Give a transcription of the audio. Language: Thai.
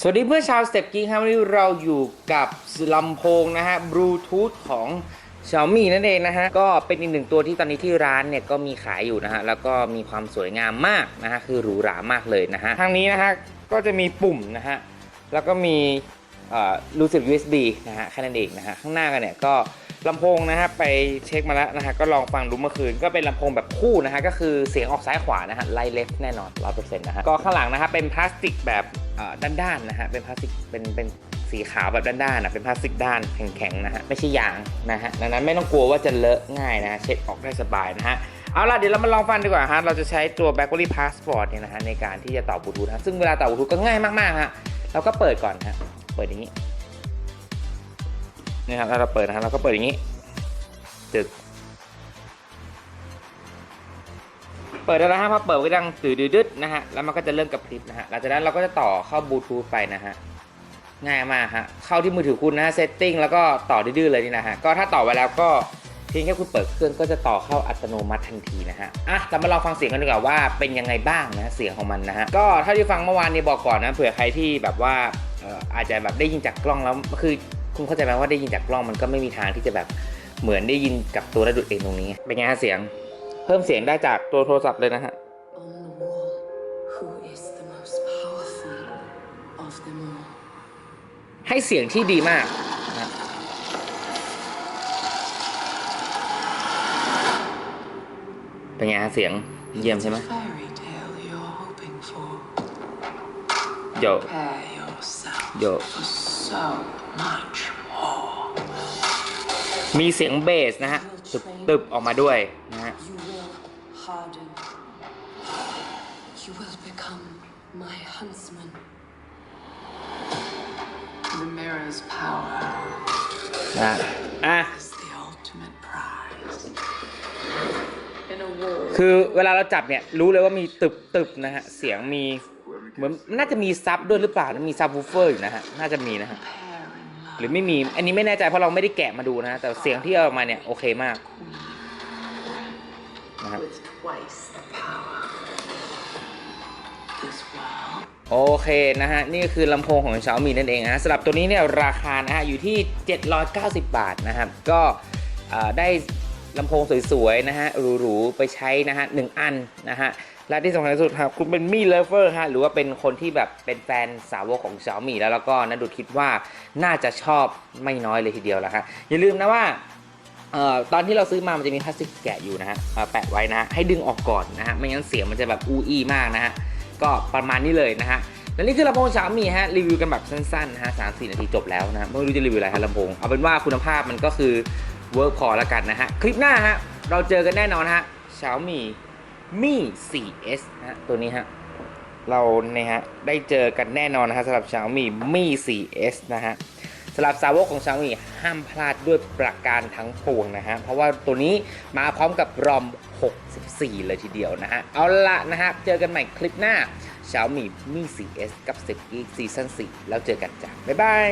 สวัสดีเพื่อนชาวสเต็ปกิ้งครับวันนี้เราอยู่กับลำโพงนะฮะบลูทูธของ Xiaomi นั่นเองนะฮะ ก็เป็นอีกหนึ่งตัวที่ตอนนี้ที่ร้านเนี่ยก็มีขายอยู่นะฮะ แล้วก็มีความสวยงามมากนะฮะ คือหรูหรามากเลยนะฮะ ทางนี้นะฮะ ก็จะมีปุ่มนะฮะ แล้วก็มีรูสียบ USB นะฮะแค่นั้นเองนะฮะ ข้างหน้ากันเนี่ยก็ลำโพงนะฮะไปเช็คมาแล้วนะฮะก็ลองฟังดูเมื่อคืนก็เป็นลำโพงแบบคู่นะฮะก็คือเสียงออกซ้ายขวานะฮะไล่เลฟแน่นอน100%นต์นะฮะก็ข้างหลังนะฮะเป็นพลาสติกแบบ ด้านๆนะฮะเป็นพลาสติกเป็นเป็นสีขาวแบบด้านๆนะเป็นพลาสติกด้านแข็งๆนะฮะไม่ใช่ยางนะฮะดังนั้นไม่ต้องกลัวว่าจะเลอะง่ายนะะเช็ดออกได้สบายนะฮะเอาล่ะเดี๋ยวเรามาลองฟังดีกว่าฮะเราจะใช้ตัว b a c k e r y Passport เนี่ยนะฮะในการที่จะต่อบลูทูธฮะซึ่งเวลาต่อบลูทูธก็ง่ายมากๆฮะเราก็เปิดก่อนฮะเปิดอย่างนี้นี่ครับถ้าเราเปิดนะฮะเราก็เปิดอย่างนี้จึก เปิดได้แล้วฮะพอเปิดก็ดังตื่นดึดนะฮะแล้วมันก็จะเริ่มกระพริบนะฮะหลังจากนั้นเราก็จะต่อเข้าบลูทูธไปนะฮะง่ายมากฮะเข้าที่มือถือคุณนะฮะเซตติ้งแล้วก็ต่อดื้อเลยนี่นะฮะก็ถ้าต่อไว้แล้วก็เพียงแค่คุณเปิดเครื่องก็จะต่อเข้าอัตโนมัติทันทีนะฮะอะเรามาลองฟังเสียงกันดีกว่าว่าเป็นยังไงบ้างนะเสียงของมันนะฮะก็เท่าที่ฟังเมื่อวานนี้บอกก่อนนะเผื่อใครที่แบบว่าเอ่ออาจจะแบบได้ยินจากกล้องแล้วคือคุณเข้าใจไหมว่าได้ยินจากกล้องมันก็ไม่มีทางที่จะแบบเหมือนได้ยินกับตัวระดุดเองตรงนี้เป็นไงฮะเสียง เพิ่มเสียงได้จากตัวโทรศัพท์เลยนะฮะ ให้เสียงที่ดีมากนะเป็นไงฮะเสียงเยี่ยมใช่ไหม Fairy tale you're hoping for. เดี๋ยวมีเสียงเบสนะฮะตึบตึบออกมาด้วยนะฮะ You will harden. You will become my huntsman. The mirror's power นะอะ is the ultimate prize. In a world คือเวลาเราจับเนี่ยรู้เลยว่ามีตึบตึบนะฮะเสียงมีเหมือนน่าจะมีซับด้วยหรือเปล่านะมีซับวูเฟอร์อยู่นะฮะน่าจะมีนะฮะ pair in love. หรือไม่มีอันนี้ไม่แน่ใจเพราะเราไม่ได้แกะมาดูนะฮะแต่เสียงที่เอาออกมาเนี่ยโอเคมาก นะครับ with twice the power. This world โอเคนะฮะ นี่ก็คือลำโพงของ Xiaomi นั่นเองนะฮะสำหรับตัวนี้เนี่ยราคานะฮะ อยู่ที่ 790 บาทนะครับ ก็เอ่อได้ลำโพงสวยๆ นะฮะ หรูๆ ไปใช้นะฮะหนึ่งอันนะฮะ และที่สำคัญที่สุดครับคุณเป็นมี่เลเวอร์ฮะ หรือว่าเป็นคนที่แบบเป็นแฟนสาวกของ Xiaomi แล้วแล้วก็นัดดูคิดว่าน่าจะชอบไม่น้อยเลยทีเดียวแล้วครับอย่าลืมนะว่าเอ่อ ตอนที่เราซื้อมามันจะมีพลาสติกแกะอยู่นะฮะแปะไว้นะให้ดึงออกก่อนนะฮะไม่งั้นเสียงมันจะแบบอูอี้มากนะฮะก็ประมาณนี้เลยนะฮะและนี่คือลำโพง Xiaomi ฮะรีวิวกันแบบสั้นๆนะฮะสามสี่นาทีจบแล้วนะฮะไม่รู้จะรีวิวอะไรฮะลำโพงเอาเป็นว่าคุณภาพมันก็คือเวิร์กพอแล้วกันนะฮะคลิปหน้าฮะเราเจอกันแน่นอนฮะ Xiaomi Mi 4S นะฮะตัวนี้ฮะเราเนี่ยฮะได้เจอกันแน่นอนนะฮะสำหรับ Xiaomi Mi 4S นะฮะำหรับสาวกของ Xiaomi ห้ามพลาดด้วยประการทั้งปวงนะฮะ เพราะว่าตัวนี้มาพร้อมกับรอม 64 เลยทีเดียวนะฮะ เอาละนะฮะ เจอกันใหม่คลิปหน้า Xiaomi Mi 4S กับ10 e ซีซั่น4แล้วเจอกันจ้ะบ๊ายบาย